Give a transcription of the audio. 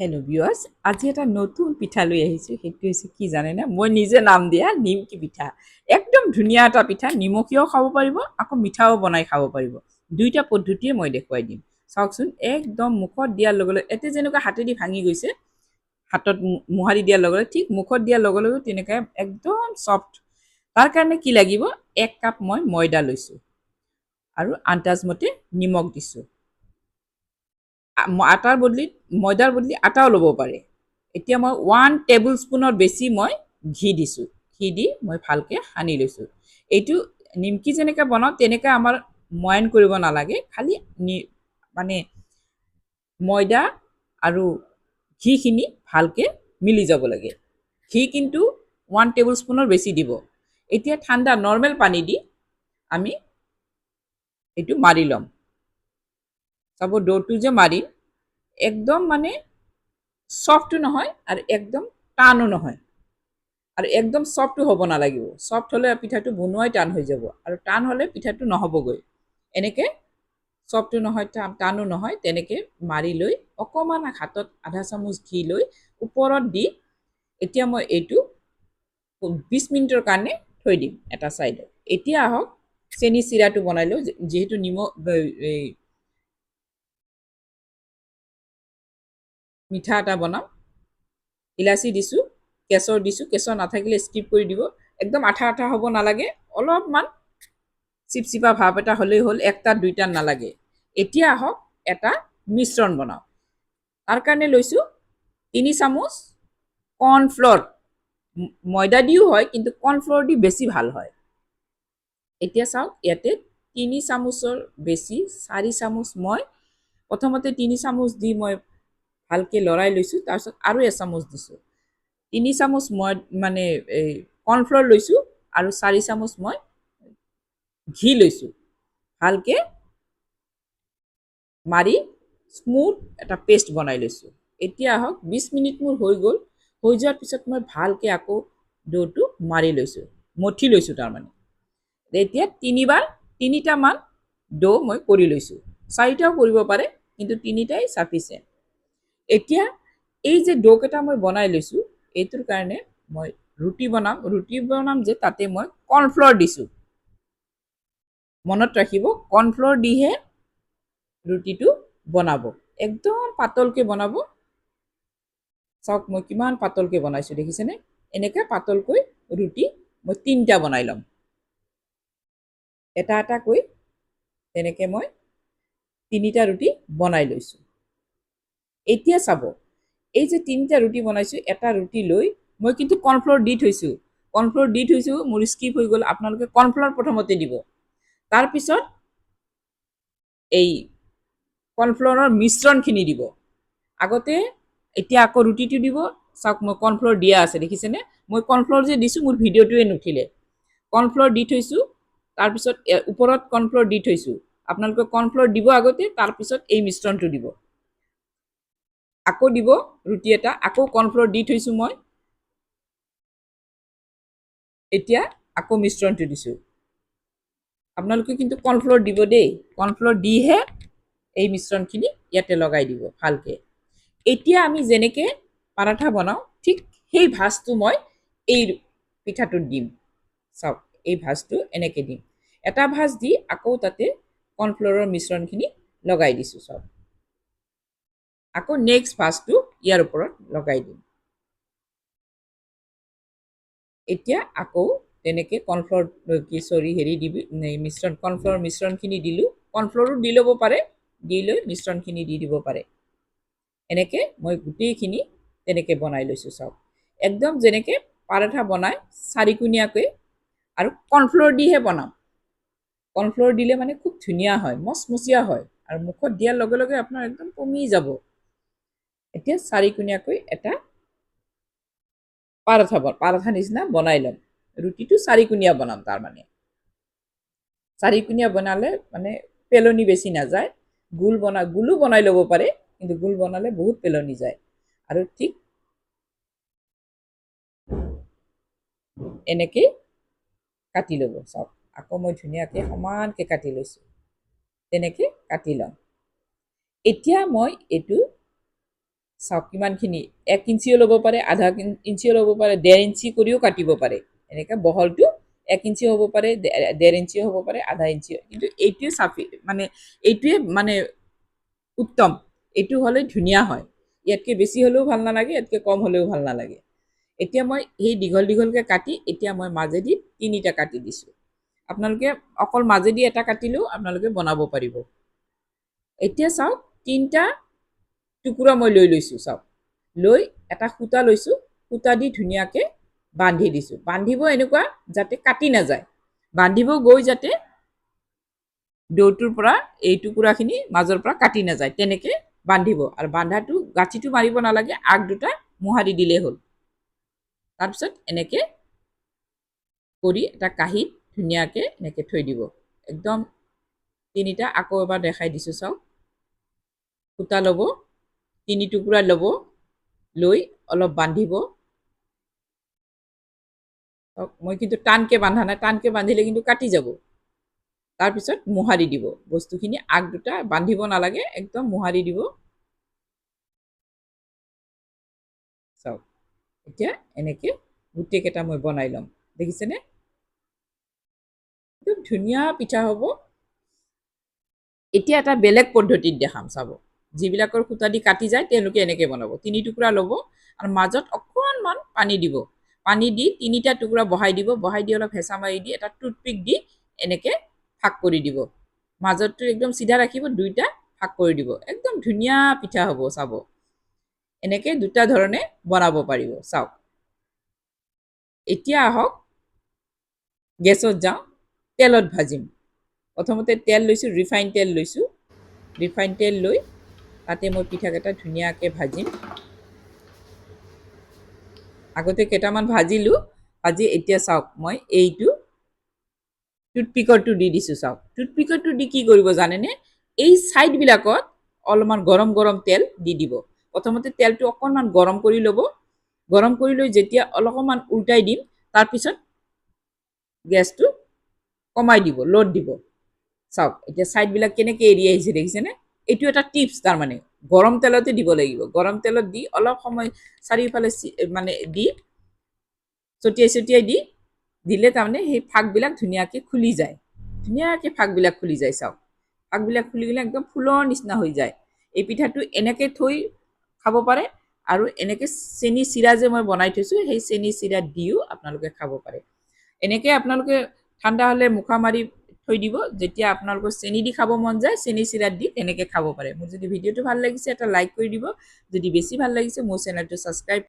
Hello' viewers আজি এটা নতুন পিঠা লৈ আহিছোঁ। সেইটো হৈছে কি জানেনে? মই নিজে নাম দিয়া নিমকি পিঠা। একদম ধুনীয়া এটা পিঠা। নিমখীয়াও খাব পাৰিব, আকৌ মিঠাও বনাই খাব পাৰিব। দুইটা পদ্ধতিয়ে মই দেখুৱাই দিম। চাওকচোন, একদম মুখত দিয়াৰ লগে লগে এতিয়া যেনেকুৱা হাতেদি ভাঙি গৈছে, হাতত মোহাৰি দিয়াৰ লগে লগে, ঠিক মুখত দিয়াৰ লগে লগে তেনেকৈ একদম চফ্ট। তাৰ কাৰণে কি লাগিব? এক কাপ মই ময়দা লৈছোঁ। আৰু আন্দাজমতে নিমখ দিছোঁ। আটাৰ বদলিত ময়দাৰ বদলি আটাও ল'ব পাৰে। এতিয়া মই ওৱান টেবুল স্পুনৰ বেছি মই ঘি দিছোঁ। ঘি দি মই ভালকৈ সানি লৈছোঁ। এইটো নিমকি যেনেকৈ বনাওঁ, তেনেকৈ আমাৰ ময়ান কৰিব নালাগে। খালি নি মানে ময়দা আৰু ঘিখিনি ভালকৈ মিলি যাব লাগে। ঘি কিন্তু ওৱান টেবুল স্পুনৰ বেছি দিব। এতিয়া ঠাণ্ডা নৰ্মেল পানী দি আমি এইটো মাৰি ল'ম। চাব ড'টো যে মাৰিম একদম মানে চফ্টো নহয় আৰু একদম টানো নহয়। আৰু একদম চফ্টো হ'ব নালাগিব। চফ্ট হ'লে পিঠাটো বনোৱাই টান হৈ যাব আৰু টান হ'লে পিঠাটো নহ'বগৈ। এনেকৈ চফ্টো নহয়, টানো নহয়, তেনেকৈ মাৰি লৈ অকণমান হাতত আধা চামুচ ঘি লৈ ওপৰত দি এতিয়া মই এইটো বিছ মিনিটৰ কাৰণে থৈ দিম এটা ছাইডত এতিয়া আহক চেনি চিৰাটো বনাই লওঁ, যিহেতু নিমখ মিঠা এটা বনাম। ইলাচি দিছোঁ কেশৰ দিছোঁ কেশৰ নাথাকিলে স্কিপ কৰি দিব। একদম আঠা আঠা হ'ব নালাগে, অলপমান চিপচিপা ভাৱ এটা হ'লেই হ'ল, একটা দুইটা নালাগে। এতিয়া আহক এটা মিশ্ৰণ বনাওঁ। তাৰ কাৰণে লৈছোঁ তিনি চামুচ কৰ্ণফ্ল'ৰ। ময়দা দিও হয়, কিন্তু কৰ্ণফ্ল'ৰ দি বেছি ভালো হয়। এতিয়া চাওক, ইয়াতে তিনি চামুচৰ বেছি, চাৰি চামুচ মই। প্ৰথমতে তিনি চামুচ দি মই ভালকৈ লৰাই লৈছোঁ, তাৰপিছত আৰু এচামুচ দিছোঁ। তিনি চামুচ মই মানে এই কৰ্ণফ্ল'ৰ লৈছোঁ আৰু চাৰি চামুচ মই ঘি লৈছোঁ। ভালকৈ মাৰি স্মুথ এটা পেষ্ট বনাই লৈছোঁ। এতিয়া আহক বিছ মিনিট মোৰ হৈ গ'ল। হৈ যোৱাৰ পিছত মই ভালকৈ আকৌ ড'টো মাৰি লৈছোঁ, মঠি লৈছোঁ তাৰমানে। এতিয়া তিনিবাৰ, তিনিটামান ড' মই কৰি লৈছোঁ। চাৰিটাও কৰিব পাৰে, কিন্তু তিনিটাই চাফিচিয়েণ্ট এতিয়া এই যে ড' কেইটা মই বনাই লৈছোঁ, এইটোৰ কাৰণে মই ৰুটি বনাম। ৰুটি বনাম যে তাতে মই কৰ্ণফ্ল'ৰ দিছোঁ। মনত ৰাখিব কৰ্ণফ্ল'ৰ দিহে ৰুটিটো বনাব। একদম পাতলকৈ বনাব। চাওক মই কিমান পাতলকৈ বনাইছোঁ, দেখিছেনে? এনেকৈ পাতলকৈ ৰুটি মই তিনিটা বনাই ল'ম। এটা এটাকৈ তেনেকৈ মই তিনিটা ৰুটি বনাই লৈছোঁ। এতিয়া চাব। এই যে তিনিটা ৰুটি বনাইছোঁ, এটা ৰুটি লৈ মই কিন্তু কৰ্ণফ্ল'ৰ দি থৈছোঁ। কৰ্ণফ্ল'ৰ দি থৈছোঁ, মোৰ স্কিপ হৈ গ'ল, আপোনালোকে কৰ্ণফ্ল'ৰ প্ৰথমতে দিব। তাৰপিছত এই কৰ্ণফ্ল'ৰৰ মিশ্ৰণখিনি দিব। আগতে এতিয়া আকৌ ৰুটিটো দিব। চাওক, মই কৰ্ণফ্ল'ৰ দিয়া আছে, দেখিছেনে? মই কৰ্ণফ্ল'ৰ যে দিছোঁ, মোৰ ভিডিঅ'টোৱে নুঠিলে। কৰ্ণফ্ল'ৰ দি থৈছোঁ তাৰপিছত ওপৰত কৰ্ণফ্ল'ৰ দি থৈছোঁ। আপোনালোকে কৰ্ণফ্ল'ৰ দিব আগতে তাৰপিছত এই মিশ্ৰণটো দিব। আকৌ দিব, ৰুটি এটা, আকৌ কৰ্ণফ্ল'ৰ দি থৈছোঁ মই। এতিয়া আকৌ মিশ্ৰণটো দিছোঁ। আপোনালোকে কিন্তু কৰ্ণফ্ল'ৰ দিব দেই। কৰ্ণফ্ল'ৰ দিহে এই মিশ্ৰণখিনি ইয়াতে লগাই দিব ভালকৈ। এতিয়া আমি যেনেকৈ পাৰাঠা বনাওঁ, ঠিক সেই ভাজটো মই এই পিঠাটোত দিম। চাওক, এই ভাজটো এনেকৈ দিম। এটা ভাজ দি আকৌ তাতে কৰ্ণফ্ল'ৰৰ মিশ্ৰণখিনি লগাই দিছোঁ, চাওক। আকৌ নেক্সট ভাজটো ইয়াৰ ওপৰত লগাই দিম। এতিয়া আকৌ তেনেকৈ কৰ্ণফ্ল'ৰ কি, চৰি, হেৰি দিবি মিশ্ৰণ, কৰ্ণফ্ল'ৰ মিশ্ৰণখিনি দিলোঁ। কৰ্ণফ্ল'ৰো দি ল'ব পাৰে, দি লৈ মিশ্ৰণখিনি দি দিব পাৰে। এনেকৈ মই গোটেইখিনি তেনেকৈ বনাই লৈছোঁ চাওক। একদম যেনেকৈ পাৰাঠা বনাই, চাৰিকোণীয়াকৈ, আৰু কৰ্ণফ্ল'ৰ দিহে বনাম। কৰ্ণফ্ল'ৰ দিলে মানে খুব ধুনীয়া হয়, মচমচীয়া হয়, আৰু মুখত দিয়াৰ লগে লগে আপোনাৰ একদম কমি যাব। এতিয়া চাৰিকোণীয়াকৈ এটা পাৰঠা পাৰঠা নিচিনা বনাই ল'ম। ৰুটিটো চাৰিকোণীয়া বনাম তাৰমানে। চাৰিকোণীয়া বনালে মানে পেলনি বেছি নাযায়। গোল বনা গোলো বনাই ল'ব পাৰে, কিন্তু গোল বনালে বহুত পেলনি যায়। আৰু ঠিক এনেকেই কাটি ল'ব। চাওক, আকৌ মই ধুনীয়াকৈ সমানকৈ কাটি লৈছোঁ। তেনেকৈ কাটি ল'ম। এতিয়া মই এইটো চাওক, কিমানখিনি? এক ইঞ্চিও ল'ব পাৰে, আধা ইঞ্চিও ল'ব পাৰে ডেৰ ইঞ্চি কৰিও কাটিব পাৰে। এনেকৈ বহলটো এক ইঞ্চি হ'ব পাৰে ডেৰ ইঞ্চিও হ'ব পাৰে, আধা ইঞ্চি কিন্তু এইটোৱে চাফি মানে এইটোৱে মানে উত্তম। এইটো হ'লে ধুনীয়া হয়। ইয়াতকৈ বেছি হ'লেও ভালো নালাগে, ইয়াতকৈ কম হ'লেও ভালো নালাগে। এতিয়া মই সেই দীঘল দীঘলকৈ কাটি এতিয়া মই মাজেদি তিনিটা কাটি দিছোঁ। আপোনালোকে অকল মাজেদি এটা কাটিলেও আপোনালোকে বনাব পাৰিব। এতিয়া চাওক, তিনিটা টুকুৰা মই লৈ লৈছোঁ, চাওক। লৈ এটা সূতা লৈছোঁ, সূতা দি ধুনীয়াকৈ বান্ধি দিছোঁ। বান্ধিব এনেকুৱা যাতে কাটি নাযায়। বান্ধিব গৈ যাতে দৌটোৰ পৰা এই টুকুৰাখিনি মাজৰ পৰা কাটি নাযায়, তেনেকৈ বান্ধিব। আৰু বান্ধাটো, গাঁঠিটো মাৰিব নালাগে, আগ দুটা মোহাৰি দিলেই হ'ল। তাৰপিছত এনেকৈ কৰি এটা কাঁহীত ধুনীয়াকৈ এনেকৈ থৈ দিব। একদম তিনিটা আকৌ এবাৰ দেখাই দিছোঁ, চাওক। সূতা ল'ব। তিনি টুকুৰা ল'ব, লৈ অলপ বান্ধিব। মই কিন্তু টানকৈ বান্ধা নাই, টানকৈ বান্ধিলে কিন্তু কাটি যাব। তাৰপিছত মোহাৰি দিব। বস্তুখিনি আগ দুটা বান্ধিব নালাগে, একদম মোহাৰি দিব। চাওক, এতিয়া এনেকৈ গোটেইকেইটা মই বনাই ল'ম। দেখিছেনে? একদম ধুনীয়া পিঠা হ'ব। এতিয়া এটা বেলেগ পদ্ধতিত দেখাম, চাব। যিবিলাকৰ সূতা দি কাটি যায়, তেওঁলোকে এনেকৈ বনাব। তিনি টুকুৰা ল'ব আৰু মাজত অকণমান পানী দিব। পানী দি তিনিটা টুকুৰা বহাই দিব। বহাই দি অলপ হেঁচা মাৰি দি এটা টুথপিক দি এনেকৈ ফাঁক কৰি দিব। মাজতটো একদম চিধা ৰাখিব, দুইটা ফাঁক কৰি দিব। একদম ধুনীয়া পিঠা হ'ব, চাব। এনেকৈ দুটা ধৰণে বনাব পাৰিব। চাওক। এতিয়া আহক, গেছত যাওঁ, তেলত ভাজিম। প্ৰথমতে তেল লৈছোঁ, ৰিফাইন তেল লৈছোঁ। ৰিফাইন তেল লৈ তাতে মই পিঠাকেইটা ধুনীয়াকৈ ভাজিম। আগতে কেইটামান ভাজিলোঁ ভাজি এতিয়া চাওক মই এইটো টুথপিকৰটো দি দিছোঁ চাওক। টুথপিকৰটো দি কি কৰিব জানেনে? এই ছাইডবিলাকত অলপমান গৰম গৰম তেল দি দিব। প্ৰথমতে তেলটো অকণমান গৰম কৰি ল'ব। গৰম কৰি লৈ যেতিয়া অলপমান উল্টাই দিম তাৰপিছত গেছটো কমাই দিব ল'ড দিব। চাওক, এতিয়া ছাইডবিলাক কেনেকৈ এৰি আহিছে, দেখিছেনে? এইটো এটা টিপছ তাৰমানে গৰম তেলতে দিব লাগিব। গৰম তেলত দি অলপ সময় চাৰিওফালে মানে দি ছটিয়াই ছটিয়াই দি দিলে তাৰমানে সেই ফাকবিলাক ধুনীয়াকৈ খুলি যায়। ধুনীয়াকৈ ফাকবিলাক খুলি যায়, চাওক। ফাকবিলাক খুলি গ'লে একদম ফুলৰ নিচিনা হৈ যায়। এই পিঠাটো এনেকৈ থৈ খাব পাৰে আৰু এনেকৈ চেনি চিৰা যে মই বনাই থৈছোঁ, সেই চেনি চিৰা দিও আপোনালোকে খাব পাৰে। এনেকৈ আপোনালোকে ঠাণ্ডা হ'লে মুখা মাৰি থৈ দিব। যেতিয়া আপোনালোকৰ চেনি দি খাব মন যায়, চেনি চিৰাত দি তেনেকৈ খাব পাৰে। মোৰ যদি ভিডিঅ'টো ভালো লাগিছে, এটা লাইক কৰি দিব। যদি বেছি ভালো লাগিছে, মোৰ চেনেলটো ছাবস্ক্ৰাইব